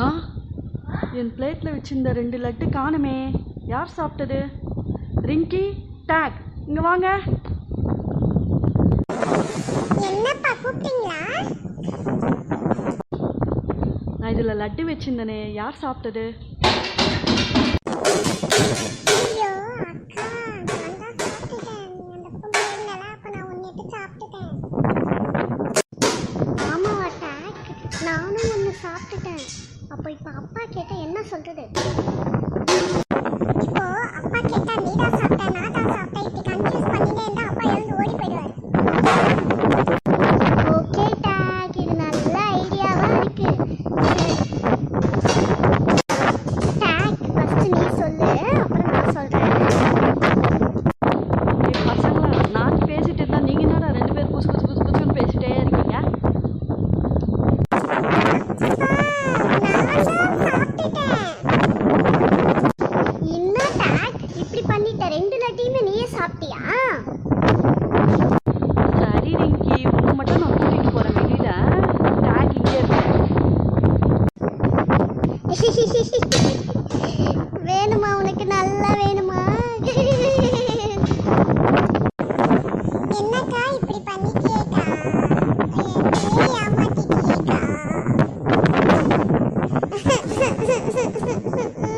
ஆ? என் பிளேட்டில் வச்சிருந்த ரெண்டு லட்டு காணுமே. யார் சாப்பிட்டது? ரிங்கி டேக். இங்கே வாங்க. நான் இதில் லட்டு வச்சிருந்தனே. யார் சாப்பிட்டது? அப்போ இப்போ அப்பா கேட்டால் என்ன சொல்கிறது இப்போ அப்பா கேட்டால் நீ தான் சாப்பிட்ட நான் தான் சாப்பிட்டேன் இப்படி கன்ஃபியூஸ் பண்ணிட்டே இருந்தால் அப்பா எழுந்து ஓடி போயிடுவார். ஓகே டாக் இது நல்ல ஐடியாவாக இருக்குது சாப்பிட்டியா? சரி ரிங்கி உன்னை மட்டும் நான் கூட்டிட்டு போறேன் வெளியில. டாக் இங்கே இருக்கேன் வேணுமா உனக்கு? நல்லா வேணுமா? என்னக்கா இப்படி பண்ணிக்கிட்டா ஏமாத்திக்கிட்டா